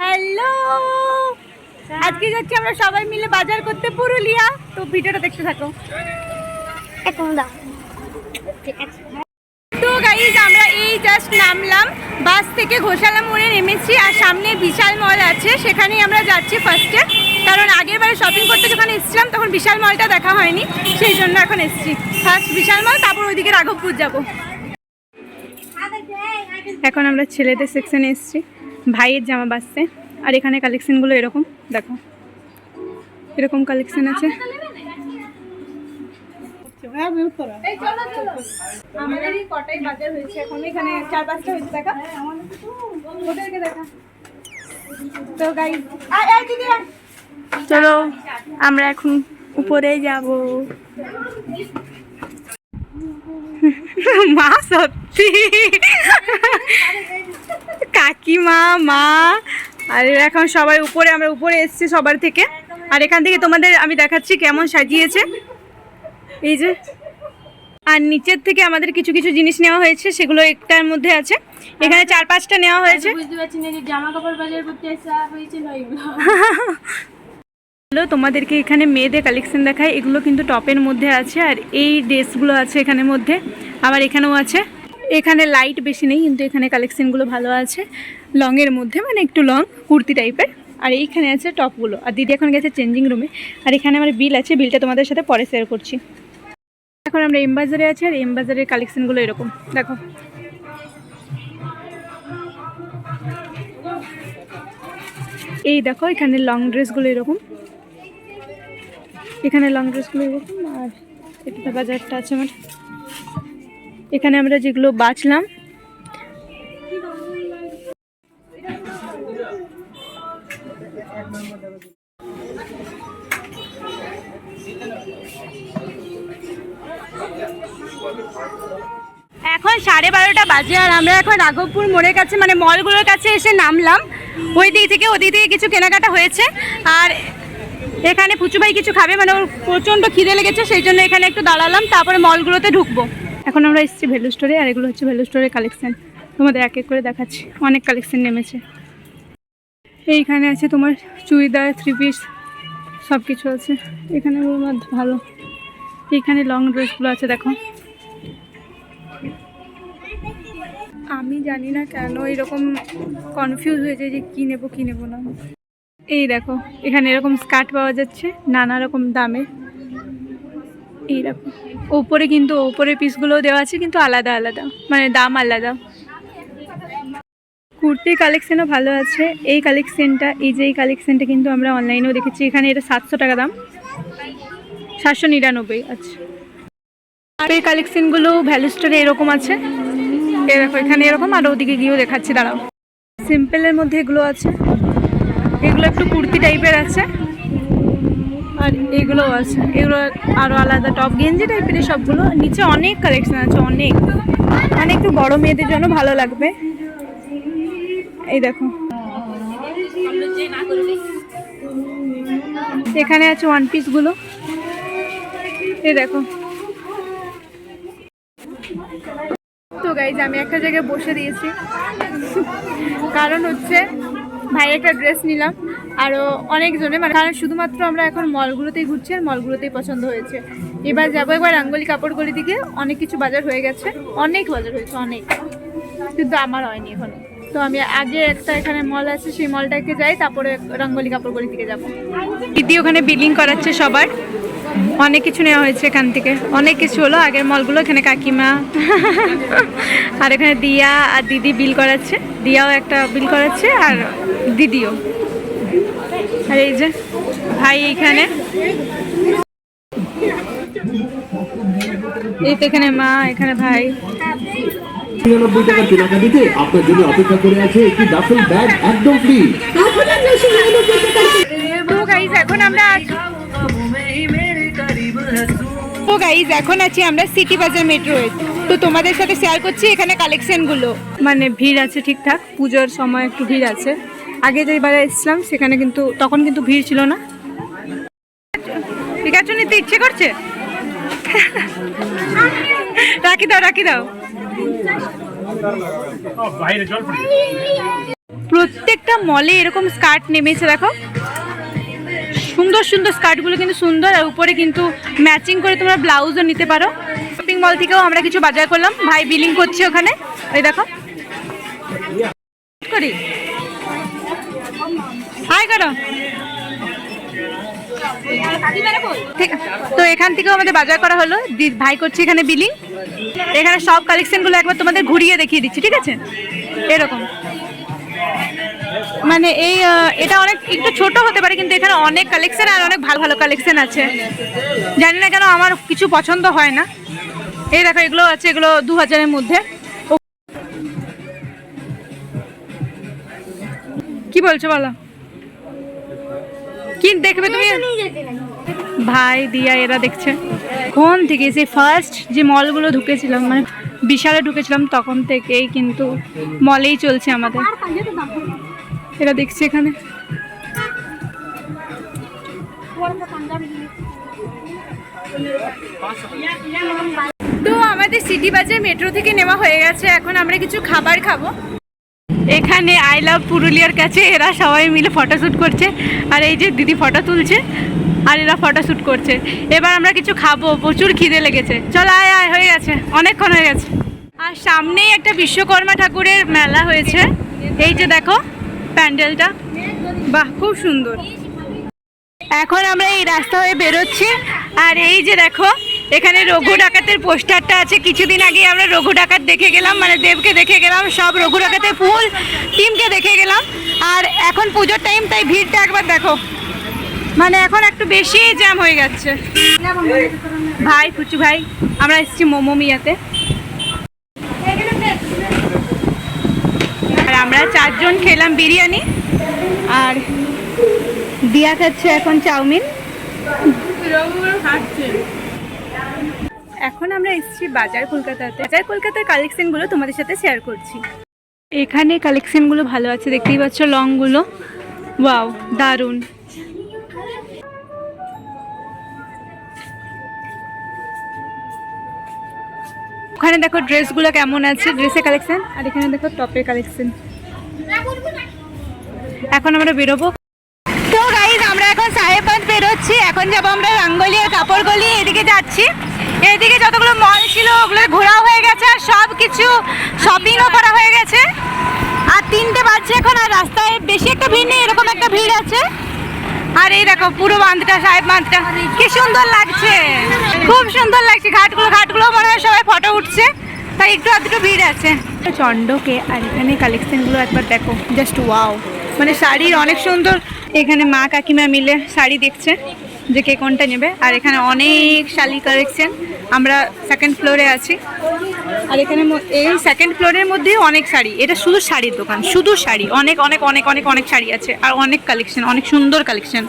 Hello আজকে যাচ্ছি আমরা সবাই মিলে বাজার করতে পুরুলিয়া। তো ভিডিওটা দেখতে থাকো। এখন দাও। তো গাইজ আমরা এই জাস্ট নামলাম। বাস থেকে ঘোষালা মোড়ে নেমেছি আর সামনে বিশাল মল আছে। সেখানেই আমরা যাচ্ছি ফার্স্টে কারণ আগের বারে শপিং করতে যখন এসেছিলাম তখন বিশাল মলটা দেখা হয়নি। সেই জন্য এখন এসেছি। ফার্স্ট বিশাল মল তারপর ওইদিকে রাঘবপুর যাব। এখন আমরা ছেলেদের সেকশনে এসেছি। ভাইয়ের জামা বাসছে আর এখানে কালেকশনগুলো এরকম দেখো। এরকম কালেকশন আছে। আমাদেরই কটাই বাজার হয়েছে। এখন এখানে চার পাঁচটা হয়েছে দেখা। ওদেরকে দেখা। তো গাই চলো আমরা এখন উপরে যাব। মা সত্যি। কাকিমা মা। আর এখন সবাই উপরে আমরা উপরে এসেছি সবার থেকে। আর এখান থেকে তোমাদের আমি দেখাচ্ছি কেমন সাজিয়েছে। এই যে। আর নিচের থেকে আমাদের কিছু কিছু জিনিস নেওয়া হয়েছে সেগুলো একটার মধ্যে আছে। এখানে চার পাঁচটা নেওয়া হয়েছে। যে জামা কাপড় বাজার করতে হয়েছে হ্যালো তোমাদেরকে এখানে মেয়েদের কালেকশন দেখায় এগুলো কিন্তু টপের মধ্যে আছে আর এই ড্রেসগুলো আছে এখানের মধ্যে। আবার এখানেও আছে। এখানে লাইট বেশি নেই, কিন্তু এখানে কালেকশনগুলো ভালো আছে। লংয়ের মধ্যে মানে একটু লং কুর্তি টাইপের আর এইখানে আছে টপগুলো আর দিদি এখন গেছে চেঞ্জিং রুমে আর এখানে আমার বিল আছে বিলটা তোমাদের সাথে পরে শেয়ার করছি। এখন আমরা এম বাজারে আছি, আর এম বাজারের কালেকশনগুলো এরকম। দেখো। এই দেখো, এখানে লং ড্রেসগুলো এরকম। এখানে লং ড্রেসগুলো এরকম, আর এটা বাজারটা আছে আমার। এখানে আমরা যেগুলো বাছলাম এখন সাড়ে বারোটা বাজে আর আমরা এখন রাঘবপুর মোড়ের কাছে মানে মলগুলোর কাছে এসে নামলাম। ওই দিক থেকে ওই দিক থেকে কিছু কেনাকাটা হয়েছে। আর এখানে পুচু ভাই কিছু খাবে মানে ওর প্রচণ্ড খিদে লেগেছে, সেই জন্য এখানে একটু দাঁড়ালাম, তারপরে মলগুলোতে ঢুকবো। এখন আমরা এসেছি ভ্যালু স্টোরে আর এগুলো হচ্ছে ভ্যালু স্টোরের কালেকশান তোমাদের এক এক করে দেখাচ্ছি। অনেক কালেকশান নেমেছে। এইখানে আছে তোমার চুড়িদার থ্রি পিস সব কিছু আছে। এখানে ভালো। এইখানে লং ড্রেসগুলো আছে, দেখো। আমি জানি না কেন এরকম কনফিউজ হয়েছে যে কী নেব কী নেব না। এই দেখো, এখানে এরকম স্কার্ট পাওয়া যাচ্ছে, নানা রকম দামে। এই ওপরে কিন্তু ওপরে পিসগুলোও দেওয়া আছে, কিন্তু আলাদা আলাদা। মানে দাম আলাদা। কুর্তির কালেকশনও ভালো আছে। এই কালেকশনটা এই যে এই কালেকশনটা কিন্তু আমরা অনলাইনেও দেখেছি। এখানে এটা সাতশো টাকা দাম। সাতশো নিরানব্বই আচ্ছা। আর এই কালেকশনগুলো ভ্যালু স্টোরে এরকম আছে। দেখো, এখানে এরকম, আর ওদিকে গিয়েও দেখাচ্ছি, দাঁড়াও। সিম্পলের মধ্যে এগুলো আছে। এগুলো একটু কুর্তি টাইপের আছে। আর এগুলোও আছে। এগুলো আরও আলাদা টপ গেঞ্জি টাইপের সবগুলো নিচে অনেক কালেকশন আছে, অনেক। মানে একটু বড় মেয়েদের জন্য ভালো লাগবে। এই দেখো। এখানে আছে ওয়ান পিসগুলো এই দেখো। তো গাইজ আমি একটা জায়গায় বসে দিয়েছি। কারণ হচ্ছে, ভাই একটা ড্রেস নিলাম। আরও অনেকজনে মানে কারণ শুধুমাত্র আমরা এখন মলগুলোতেই ঘুরছি আর মলগুলোতেই পছন্দ হয়েছে। এবার যাব একবার রাঙ্গলি কাপড় গলি দিকে। অনেক কিছু বাজার হয়ে গেছে। অনেক বাজার হয়েছে, অনেক। কিন্তু আমার হয়নি এখনও। তো আমি আগে একটা এখানে মল আছে, সেই মলটাকে যাই, তারপরে রঙ্গলি কাপড় গলি দিকে যাব। দিদি ওখানে বিলিং করাচ্ছে সবার। অনেক কিছু নেওয়া হয়েছে এখান থেকে। অনেক কিছু হলো, আগের মলগুলো, এখানে কাকিমা আর এখানে দিয়া আর দিদি বিল করাচ্ছে। দিয়াও একটা বিল করাচ্ছে আর দিদিও। আর এই যে ভাই এখানে। এই তো এখানে মা এখানে ভাই। নিরানব্বই টাকার কেনাকাটিতে আপনার জন্য অপেক্ষা করে আছে একটি ডাফেল ব্যাগ একদম ফ্রি গাইজ এখন আমরা তো গাইজ এখন আছি আমরা সিটি বাজার মেট্রোয়ে তো তোমাদের সাথে শেয়ার করছি এখানে কালেকশনগুলো মানে ভিড় আছে ঠিকঠাক পুজোর সময় একটু ভিড় আছে। আগে যে যেবারে এসেছিলাম, সেখানে কিন্তু তখন কিন্তু ভিড় ছিল না। পিকাচু নিতে ইচ্ছে করছে? রাখি দাও রাখি দাও। প্রত্যেকটা মলে এরকম স্কার্ট নেমেছে, দেখো। সুন্দর সুন্দর স্কার্টগুলো কিন্তু সুন্দর, আর উপরে কিন্তু ম্যাচিং করে তোমরা ব্লাউজও নিতে পারো। শপিং মল থেকেও আমরা কিছু বাজার করলাম। ভাই বিলিং করছে ওখানে। ওই দেখো। করি। হাই করো। তো এখান থেকেও আমাদের বাজার করা হলো। ভাই করছে এখানে বিলিং। এখানে সব কালেকশনগুলো একবার তোমাদের ঘুরিয়ে দেখিয়ে দিচ্ছি, ঠিক আছে? এরকম। মানে এই এটা অনেক, একটু ছোট হতে পারে, কিন্তু এখানে অনেক কালেকশন আর অনেক ভালো ভালো কালেকশন আছে। জানি না কেন আমার কিছু পছন্দ হয় না। এই দেখো, এগুলো আছে, এগুলো দু হাজারের মধ্যে। কি বলছো বলো? কি দেখবে তুমি? ভাই, দিয়া, এরা দেখছে। কোন থেকে? সেই ফার্স্ট যে মলগুলো ঢুকেছিলাম মানে বিশালে ঢুকেছিলাম, তখন থেকেই কিন্তু মলেই চলছে আমাদের। এরা দেখছি এখানে। তো আমাদের সিটি বাজার মেট্রো থেকে নেওয়া হয়ে গেছে, এখন আমরা কিছু খাবার খাব। এখানে আই লাভ পুরুলিয়ার কাছে এরা সবাই মিলে ফটোশ্যুট করছে। আর এই যে দিদি ফটো তুলছে, আর এরা ফটোশ্যুট করছে। এবার আমরা কিছু খাব, প্রচুর খিদে লেগেছে। চল আয় আয়, হয়ে গেছে, অনেকক্ষণ হয়ে গেছে। আর সামনেই একটা বিশ্বকর্মা ঠাকুরের মেলা হয়েছে। এই যে দেখো, প্যান্ডেলটা। বাহ, খুব সুন্দর। এখন আমরা এই রাস্তা হয়ে বেরোচ্ছি। আর এই যে দেখো এখানে রঘু ডাকাতের পোস্টারটা আছে। কিছুদিন আগে আমরা রঘু ডাকাত দেখে গেলাম মানে দেবকে দেখে গেলাম, সব রঘু ডাকাতের ফুল, টিমকে দেখে গেলাম। আর এখন পুজোর টাইম তাই ভিড়টা একবার দেখো। মানে এখন একটু বেশি জ্যাম হয়ে যাচ্ছে। ভাই, ফুচু ভাই, আমরা এসেছি মোমো মিয়াতে। আর আমরা চারজন খেলাম বিরিয়ানি। আর দিয়া খাচ্ছে এখন চাউমিন। এখন আমরা এসেছি বাজার কলকাতাতে। বাজার কলকাতার কালেকশনগুলো তোমাদের সাথে শেয়ার করছি। এখানে কালেকশনগুলো ভালো আছে, দেখতেই পাচ্ছ লংগুলো। ওয়াও দারুণ। ওখানে দেখো ড্রেসগুলো কেমন আছে ড্রেসের কালেকশন আর এখানে দেখো টপের কালেকশন এখন আমরা বেরোবো। তো গাইজ আমরা এখন সাহেবগঞ্জ বেরোচ্ছি। এখন যাব আমরা রাঙ্গলি আর কাপড় গলি এদিকে যাচ্ছি। এদিকে যতগুলো মল ছিল ওগুলো ঘোরাও হয়ে গেছে আর সব কিছু শপিংও করা হয়ে গেছে। আর তিনটে বাজছে এখন আর রাস্তায় বেশি একটা ভিড় নেই, এরকম একটা ভিড় আছে। আর এই দেখো, পুরো বাঁধটা, সাহেব বাঁধটা, কি সুন্দর লাগছে। খুব সুন্দর লাগছে, ঘাটগুলো ঘাটগুলো মনে হয় সবাই ফটো উঠছে, তাই একটু আধটু ভিড় আছে। চন্ডকে আর এখানে কালেকশনগুলো একবার দেখো জাস্ট ওয়াও মানে শাড়ির অনেক সুন্দর, এখানে মা কাকিমা মিলে শাড়ি দেখছে। যে কে কোনটা নেবে। আর এখানে অনেক শাড়ি কালেকশন আমরা সেকেন্ড ফ্লোরে আছি। আর এখানে এই সেকেন্ড ফ্লোরের মধ্যে অনেক শাড়ি। এটা শুধু শাড়ির দোকান শুধু শাড়ি। অনেক অনেক অনেক অনেক অনেক শাড়ি আছে। আর অনেক কালেকশন অনেক সুন্দর কালেকশন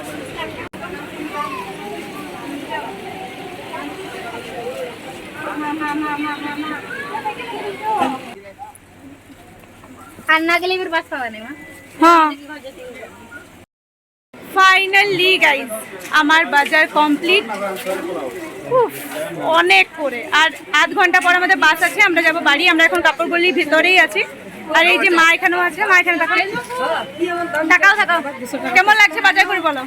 আর না গেলে এবার বাস পাওয়া নেই মা? হ্যাঁ। ফাইনালি গাইজ আমার বাজার কমপ্লিট অনেক করে। আর আধ ঘণ্টা পর আমাদের বাস আছে, আমরা যাব বাড়ি। আমরা এখন কাপড় কাপড়গুলির ভিতরেই আছি। আর এই যে মা এখানেও আছে, মা এখানে তাকাও তাকাও তাকাও। কেমন লাগছে বাজার করে বলো?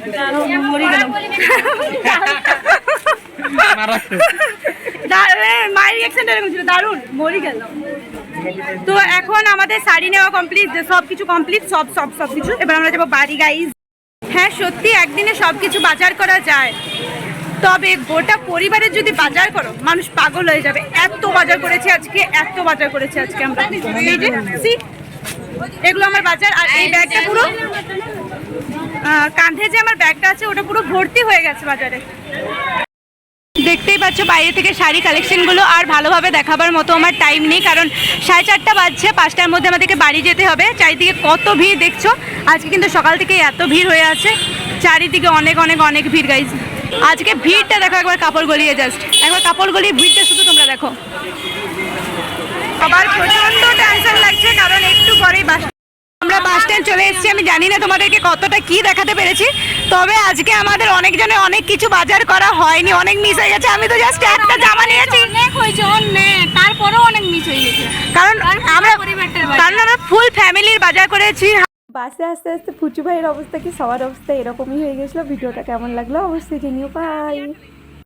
তো এখন আমাদের শাড়ি নেওয়া কমপ্লিট সব কিছু কমপ্লিট সব সব সব কিছু এবার আমরা যাব বাড়ি গাইজ হ্যাঁ সত্যি একদিনে সব কিছু বাজার করা যায়। তবে গোটা পরিবারের যদি বাজার করো, মানুষ পাগল হয়ে যাবে। এত বাজার করেছে আজকে, এত বাজার করেছে আজকে আমরা? এগুলো আমার বাজার, আর এই ব্যাগটা পুরো কাঁধে যে আমার ব্যাগটা আছে, ওটা পুরো ভর্তি হয়ে গেছে বাজারে। দেখতেই পাচ্ছ, বাইরে থেকে শাড়ি কালেকশনগুলো আর ভালোভাবে দেখাবার মতো আমার টাইম নেই, কারণ সাড়ে চারটা বাজছে, পাঁচটার মধ্যে আমাদেরকে বাড়ি যেতে হবে। চারিদিকে কত ভিড় দেখছ? আজকে কিন্তু সকাল থেকে এত ভিড় হয়ে আছে। চারিদিকে অনেক অনেক অনেক ভিড় গাইজ আজকে ভিড়টা দেখো একবার কাপড় গলিয়ে জাস্ট একবার কাপড় গলিয়ে ভিড়টা শুধু তোমরা দেখো। আবার প্রচণ্ড টেনশন লাগছে, কারণ একটু পরেই বাস বাস স্ট্যান্ড চলে এসেছি। আমি জানি না তোমাদেরকে কতটা কি দেখাতে পেরেছি তবে আজকে আমাদের অনেকজনের অনেক কিছু বাজার করা হয়নি অনেক মিস হয়ে গেছে। আমি তো জাস্ট একটা জামা নিয়েছি। অনেক হয়েছে অনেক তারপরেও অনেক মিস হয়ে গেছে। কারণ আমরা কারণ আমরা ফুল ফ্যামিলির বাজার করেছি। বাসে আস্তে আস্তে ফুচু ভাইয়ের অবস্থা কি সবার অবস্থা এরকমই হয়ে গেছিল। ভিডিওটা কেমন লাগল? অবশ্যই জানিও। বাই